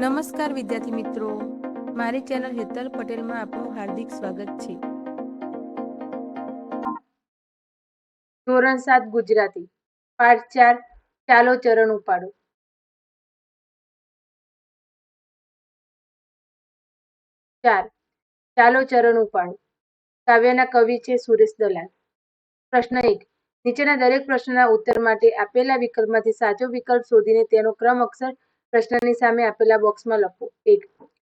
નમસ્કાર વિદ્યાર્થી મિત્રો. મારી ચેનલ હેતલ પટેલમાં આપનું હાર્દિક સ્વાગત છે. ધોરણ સાત ગુજરાતી. પાઠ ચાર, ચાલો ચરણ ઉપાડો. ચાર, ચાલો ચરણ ઉપાડો. કાવ્યના કવિ છે સુરેશ દલાલ. પ્રશ્ન એક, નીચેના દરેક પ્રશ્નના ઉત્તર માટે આપેલા વિકલ્પમાંથી સાચો વિકલ્પ શોધીને તેનો ક્રમ અક્ષર પ્રશ્નની સામે આપેલા બોક્સમાં લખો એક.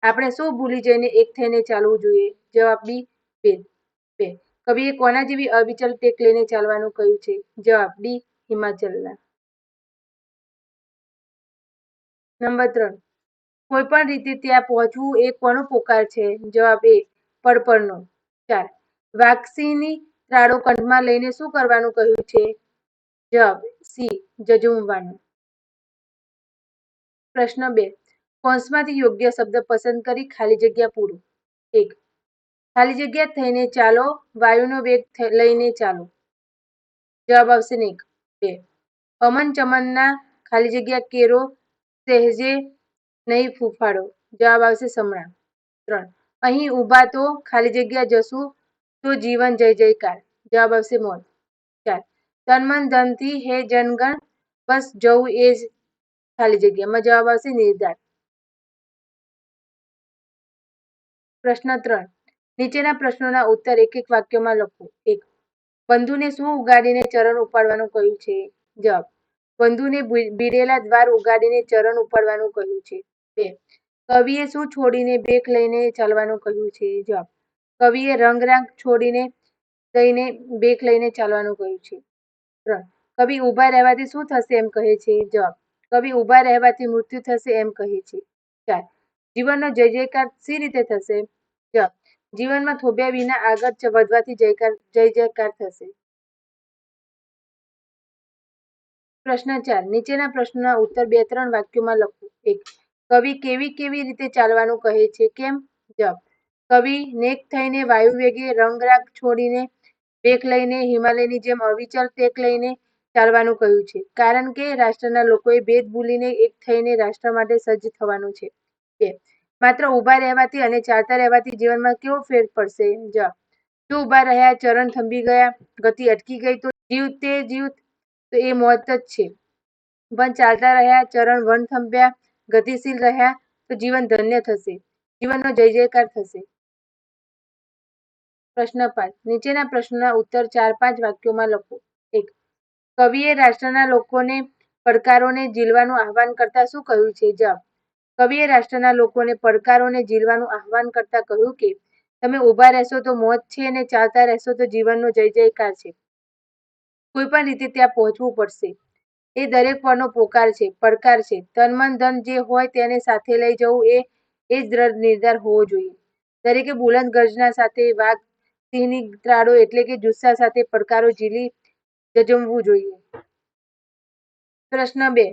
આપણે શું ભૂલી જઈને એક થઈને ચાલવું જોઈએ? જવાબ બી બે. બે. કવિએ કોના જેવી અવિચલ ટેક લઈને ચાલવાનું કહ્યું છે? જવાબ ડી હિમાચલના. નંબર ત્રણ. કોઈ પણ રીતે ત્યાં પહોંચવું એ કોનો પોકાર છે? જવાબ એ પડપડનો ચાર. વાક્સીની ત્રાડો કંઠમાં લઈને શું કરવાનું કહ્યું છે? જવાબ સી જજુમવાનું. પ્રશ્ન બે. કૌંસમાંથી યોગ્ય શબ્દ પસંદ કરી ખાલી જગ્યા પૂરો. એક. ખાલી જગ્યા થઈને ચાલો, વાયુનો વેગ થ- લઈને ચાલો. જવાબ આવશે ને એક. બે. અમન ચમનના ખાલી જગ્યા કેરો, સહેજે નહીં ફૂફાડો. જવાબ આવશે સમણા ત્રણ. અહીં ઊભા તો ખાલી જગ્યા જશું, તો જીવન જય જયકાર. જવાબ આવશે મોત ચાર. તન મન ધનથી હે જનગણ, બસ જવું એ જ ખાલી જગ્યામાં જવાબ આવશે નિર્ધાર પ્રશ્ન ત્રણ. નીચેના પ્રશ્નોના ઉત્તર એક એક વાક્યમાં લખો. એક. બંધુને શું ઉગાડીને ચરણ ઉપાડવાનું કહ્યું છે? જવાબ. બંધુને બીડેલા દ્વાર ઉગાડીને ચરણ ઉપાડવાનું કહ્યું છે. બે. કવિએ શું છોડીને બેક લઈને ચાલવાનું કહ્યું છે? જવાબ. કવિએ રંગરાંગ છોડીને લઈને બેક લઈને ચાલવાનું કહ્યું છે. ત્રણ. કવિ ઊભા રહેવાથી શું થશે એમ કહે છે? જવાબ. કવિ ઊભા રહેવાથી મૃત્યુ થશે એમ કહે છે. ચાર જીવનનો જય જયકાર સી રીતે થશે? જ. જીવનમાં થોભ્યા વિના આગળ વધવાથી જયકાર, જય જયકાર થશે. પ્રશ્ન ચાર. નીચેના પ્રશ્નના ઉત્તર બે ત્રણ વાક્યોમાં લખો. એક. કવિ કેવી કેવી રીતે ચાલવાનું કહે છે? કેમ? જપ કવિ નેક થઈને વાયુ વેગે રંગરાગ છોડીને બેક લઈને હિમાલયની જેમ અવિચલ ટેક લઈને ચાલવાનું કહ્યું છે. કારણ કે રાષ્ટ્રના લોકોએ ભેદ ભૂલીને એક થઈને રાષ્ટ્ર માટે સજ્જ થવાનું છે. માત્ર ઊભા રહેવાથી અને ચાલતા રહેવાથી જીવનમાં કેવો ફેર પડશે? જવાબ જો ઊભા રહ્યા, ચરણ થંભી ગયા, ગતિ અટકી ગઈ, તો જીવ તે જીવ તો એ મોત જ છે. પણ ચાલતા રહ્યા, ચરણ વન થંભ્યા, ગતિશીલ રહ્યા, તો જીવન ધન્ય થશે. જીવનનો જય જયકાર થશે. પ્રશ્ન પાંચ. નીચેના પ્રશ્નના ઉત્તર ચાર પાંચ વાક્યોમાં લખો. કવિએ રાષ્ટ્રના લોકોને પડકારોને ઝીલવાનું આહવાન કરતા શું કહ્યું છે? જવાબ કવિએ રાષ્ટ્રના લોકોને પડકારોને ઝીલવાનું આહવાન કરતા કહ્યું કે, તમે ઊભા રહેશો તો મોત છે અને ચાલતા રહેશો તો જીવનનો જય જયકાર છે. કોઈ પણ રીતે ત્યાં પહોંચવું પડશે. એ દરેક પરનો પોકાર છે, પડકાર છે. તન મન ધન જે હોય તેને સાથે લઈ જવું એ એ જ દ્રઢ નિર્ધાર હોવો જોઈએ. દરેકે બુલંદ ગર્જના સાથે, વાઘ સિંહની ત્રાડો એટલે કે જુસ્સા સાથે પડકારો ઝીલી જજુમવું જોઈએ. પ્રશ્ન બે.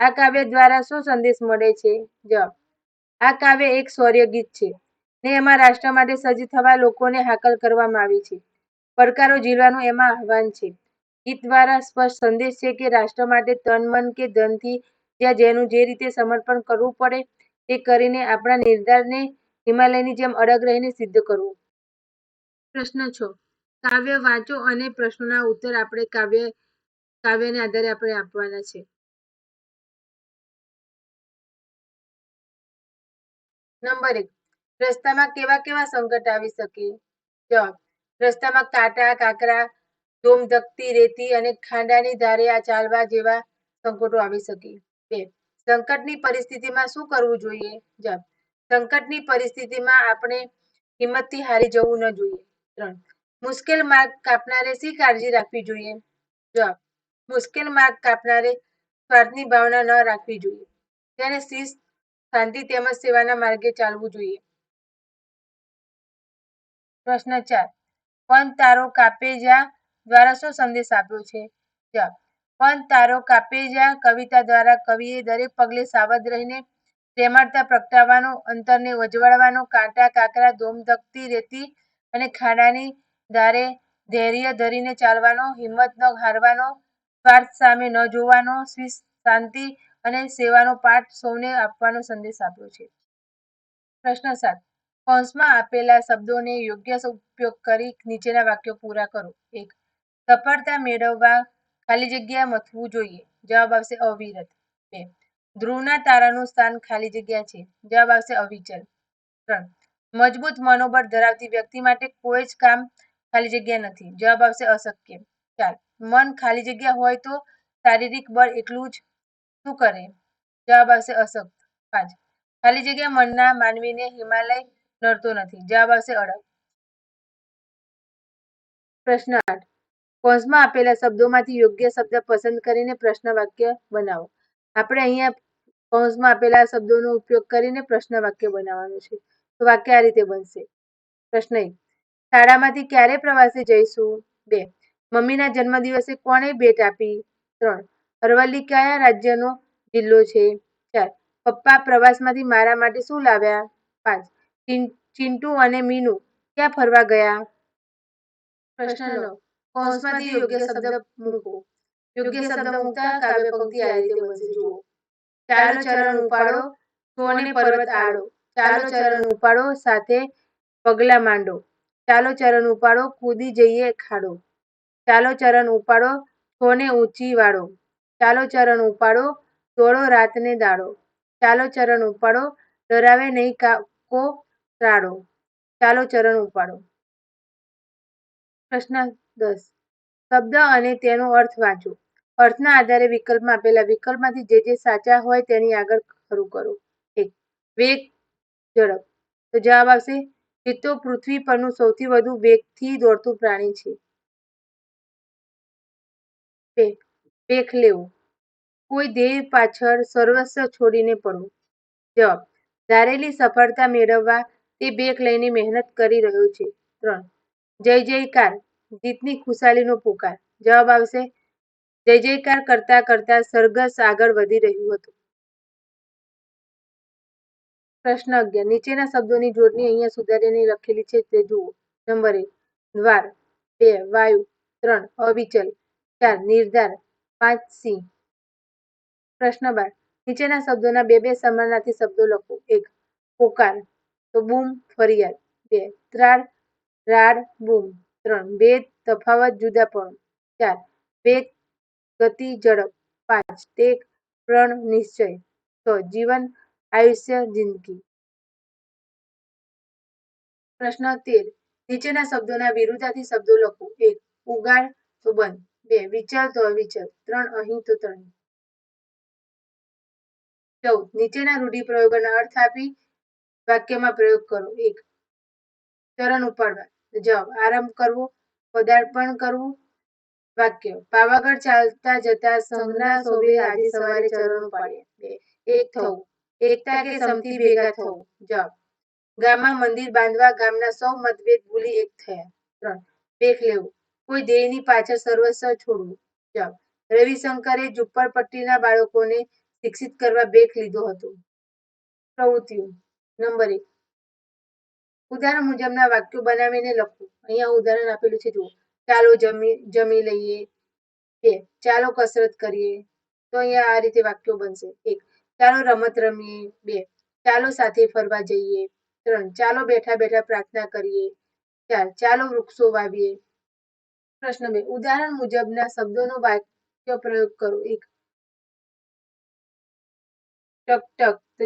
આ કાવ્ય દ્વારા શું સંદેશ મળે છે? જવાબ. આ કાવ્ય એક શૌર્ય ગીત છે ને એમાં રાષ્ટ્ર માટે સજ્જ થવા લોકોને હાકલ કરવામાં આવી છે. પડકારો જીલવાનું એમાં આહવાન છે. ગીત દ્વારા સ્પષ્ટ સંદેશ છે કે રાષ્ટ્ર માટે તન, મન કે ધનથી જ્યાં જેનું જે રીતે સમર્પણ કરવું પડે તે કરીને આપણા નિર્ધારને હિમાલયની જેમ અડગ રહીને સિદ્ધ કરવું. પ્રશ્ન છ. કાવ્ય વાંચો અને પ્રશ્નોના ઉત્તર આપણે કાવ્ય, કાવ્યને આધારે આપણે આપવાના છે. નંબર એક, રસ્તામાં કેવા કેવા સંકટ આવી શકે? જવાબ, રસ્તામાં કાંટા, કાકરા ધોમધકતી રેતી અને ખાંડાની ધારે આ ચાલવા જેવા સંકટો આવી શકે. બે, સંકટની પરિસ્થિતિમાં શું કરવું જોઈએ? જવાબ, સંકટની પરિસ્થિતિમાં આપણે હિંમતથી હારી જવું ન જોઈએ. ત્રણ મુશ્કેલ માર્ગ કાપનારે શી કાળજી રાખવી જોઈએ? જવાબ, મુશ્કેલ માર્ગ કાપનારે સ્વાર્થની ભાવના ન રાખવી જોઈએ. તેને શિસ્ત, શાંતિ તેમજ સેવાના માર્ગે ચાલવું જોઈએ. પ્રશ્ન ચાર પંત તારો કાપેજા દ્વારા શું સંદેશ આપ્યો છે? જવાબ પંત તારો કાપેજા કવિતા દ્વારા કવિએ દરેક પગલે સાવધ રહીને પ્રેમાળતા પ્રગટાવવાનો, અંતરને વજવાડવાનો કાંટા, કાકરા ધોમધકતી રેતી અને ખાડાની ધારે ધૈર્ય ધરીને ચાલવાનો, હિંમત ન હારવાનો, સ્વાર્થ સામે ન જોવાનો શાંતિ અને સેવાનો પાઠ સૌને આપવાનો સંદેશ આપ્યો છે. પ્રશ્ન સાત. કૌંસમાં આપેલા શબ્દોને યોગ્ય ઉપયોગ કરી નીચેના વાક્યો પૂરા કરો. એક. સફળતા મેળવવા ખાલી જગ્યા મથવું જોઈએ. જવાબ આવશે અવિરત. બે. ધ્રુવના તારાનું સ્થાન ખાલી જગ્યા છે. જવાબ આવશે અવિચલ. ત્રણ. મજબૂત મનોબળ ધરાવતી વ્યક્તિ માટે કોઈ જ કામ ખાલી જગ્યા નથી. જવાબ આવશે અશક્ય. ચાલ. મન ખાલી જગ્યા હોય તો શારીરિક બળ એટલું જ શું કરે? જવાબ આવશે અશક્ત. પાંચ. ખાલી જગ્યા મનના માનવીને હિમાલય નડતો નથી. જવાબ આવશે અડગ. પ્રશ્ન આઠ. કૌંસમાં આપેલા શબ્દોમાંથી યોગ્ય શબ્દ પસંદ કરીને પ્રશ્ન વાક્ય બનાવો. આપણે અહીંયા કૌંસમાં આપેલા શબ્દોનો ઉપયોગ કરીને પ્રશ્ન વાક્ય બનાવવાનું છે. તો વાક્ય આ રીતે બનશે. પ્રશ્ન એક. શાળામાંથી ક્યારે પ્રવાસે જઈશું? બે. મમ્મીના જન્મદિવસે કોણે ભેટ આપી? ત્રણ. અરવલ્લી કયા રાજ્યનો જિલ્લો છે. ચાર. પપ્પા પ્રવાસમાંથી મારા માટે શું લાવ્યા? પાંચ. ચિંટુ અને મીનુ ક્યાં ફરવા ગયા? પ્રશ્ન કૌંસમાંથી યોગ્ય શબ્દ મૂકો. યોગ્ય શબ્દ મૂકતા કાવ્ય પંક્તિ આ રીતે બનશે જુઓ. ચાલો ચરણ ઉપાડો સોને પર્વત આડો. ચાલો ચરણ ઉપાડો, સાથે પગલા માંડો. ચાલો ચરણ ઉપાડો, કૂદી જઈએ ખાડો. ચાલો ચરણ ઉપાડો છોને ઊંચી વાળો. ચાલો ચરણ ઉપાડો, દોડો રાતને દાડો. ચાલો ચરણ ઉપાડો, ડરાવે નહીં કો ત્રાડો ચાલો ચરણ ઉપાડો. પ્રશ્ન દસ. શબ્દ અને તેનો અર્થ વાંચો. અર્થના આધારે વિકલ્પમાં આપેલા વિકલ્પમાંથી જે જે સાચા હોય તેની આગળ ખરું કરો. એક. વેગ, ઝડપ. તો જવાબ આવશે ચિત્તો પૃથ્વી પરનું સૌથી વધુ વેગથી દોડતું પ્રાણી છે. પેખ લેવું. કોઈ ધ્યેય પાછળ સર્વસ્વ છોડીને પડવું જવાબ, ધારેલી સફળતા મેળવવા તે બેક લઈને મહેનત કરી રહ્યો છે. ત્રણ, જય જયકાર, જીતની ખુશાલીનો પુકાર. જવાબ આવશે, જય જયકાર કરતા કરતા સરઘસ આગળ વધી રહ્યું હતું. પ્રશ્ન અગિયાર. નીચેના શબ્દોની જોડણી અહીંયા સુધારીને લખેલી છે. તે જુઓ. નંબર એક, દ્વાર. બે, વાયુ. ત્રણ, અવિચલ. ચાર, નિર્ધાર. પાંચ, સિંહ. પ્રશ્ન બાર. નીચેના શબ્દોના બે બે સમાનાર્થી શબ્દો લખો. એક, પોકાર. તો બૂમ, ફરિયાદ. બે ત્રાડ રાડ, બૂમ. ત્રણ, ભેદ, તફાવત, જુદાપણું. ચાર બે ગતિ, ઝડપ. પાંચ, ટેક, પ્રણ, નિશ્ચય. છ, જીવન આયુષ્ય જિંદગી. પ્રશ્ન તેર. નીચેના શબ્દોના વિરુદ્ધાર્થી શબ્દો લખો. એક. ઉગાડ. તો બંધ. બે. વિચાર તો અવિચાર. ત્રણ. અહીં તો ત્રણ. ચૌદ. નીચેના રૂઢિપ્રયોગોના અર્થ આપી વાક્યમાં પ્રયોગ કરો. એક. ચરણ ઉપાડવા. જવાબ. આરંભ કરવો. પદાર્પણ કરવું. વાક્ય. પાવાગઢ ચાલતા જતા સંઘના સોબે આજે સવારે ચરણ ઉપાડ્યા. બે. એક. થવું. એકતા કે સમથી ભેગા થવું જવાબ. ગામમાં મંદિર બાંધવા ગામના સૌ મતભેદ ભૂલી એક થયા. ત્રણ. ભેખ લેવું. કોઈ ધ્યેયની પાછળ સર્વસ્વ છોડવું. જવાબ. રવિશંકરે ઝુંપડપટ્ટીના બાળકોને શિક્ષિત કરવા ભેખ લીધો હતો. પ્રવૃત્તિઓ. નંબર એક. ઉદાહરણ મુજબના વાક્યો બનાવીને લખવું. અહીંયા ઉદાહરણ આપેલું છે, જુઓ. ચાલો જમી જમી લઈએ. બે. ચાલો કસરત કરીએ. તો અહીંયા આ રીતે વાક્યો બનશે. એક. ચાલો રમત રમીએ. બે. ચાલો સાથે ફરવા જઈએ. ત્રણ. ચાલો બેઠા બેઠા પ્રાર્થના કરીએ. ચાર. ચાલો વૃક્ષો વાવીએ. પ્રશ્ન બે. ઉદાહરણ મુજબના શબ્દોનો વાક્ય પ્રયોગ કરો. એક. ટક ટક. તો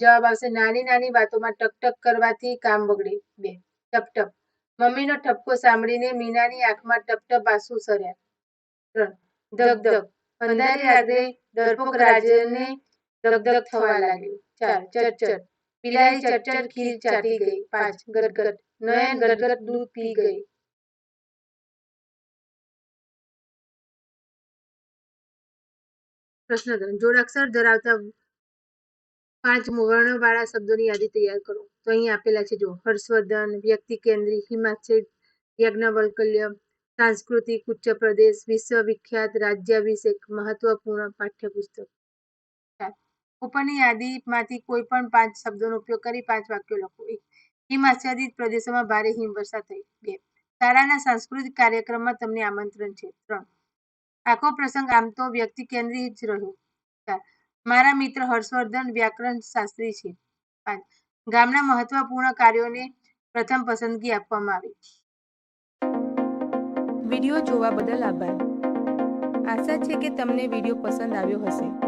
જવાબ આવશે નાની નાની વાતોમાં ટક ટક કરવાથી કામ બગડે. બે. ટપ ટપ. મમ્મીનો ઠપકો સાંભળીને મીનાની આંખમાં ટપ ટપ આંસુ સર્યા. ત્રણ. ધક અંધારી રાત્રે ડરપોક રાજને ધક ધક થવા લાગ્યું ચાર ચટ ચટ બિલાડી ચટચટ ખીર ચાટી ગઈ પાંચ ગટગટ નયન ગટગટ દૂધ પી ગઈ પ્રશ્ન ત્રણ જોડાક્ષર ધરાવતા પાંચ વર્ણવાળા શબ્દોની યાદી તૈયાર કરો તો અહીં આપેલા છે જો હર્ષવર્ધન વ્યક્તિ કેન્દ્રી હિમાચલ યજ્ઞવલ્કલ્ય સાંસ્કૃતિક ઉચ્ચ પ્રદેશ વિશ્વવિખ્યાત રાજ્યાભિષેક મહત્વપૂર્ણ પાઠ્યપુસ્તક ચાર. ઉપરની યાદીમાંથી કોઈ પણ પાંચ શબ્દોનો ઉપયોગ કરી પાંચ વાક્યો લખો. એક પ્રદેશોમાં ભારે હિમવર્ષા થઈ. બે, શાળાના સાંસ્કૃતિક કાર્યક્રમમાં તમને આમંત્રણ છે. ત્રણ, આખો પ્રસંગ આમ તો વ્યક્તિ કેન્દ્રિત જ રહ્યો. ચાર, મારા મિત્ર હર્ષવર્ધન વ્યાકરણ શાસ્ત્રી છે. પાંચ, ગામના મહત્વપૂર્ણ કાર્યોને પ્રથમ પસંદગી આપવામાં આવી. વીડિયો જોવા બદલ આભાર. આશા છે કે તમને વીડિયો પસંદ આવ્યો હશે.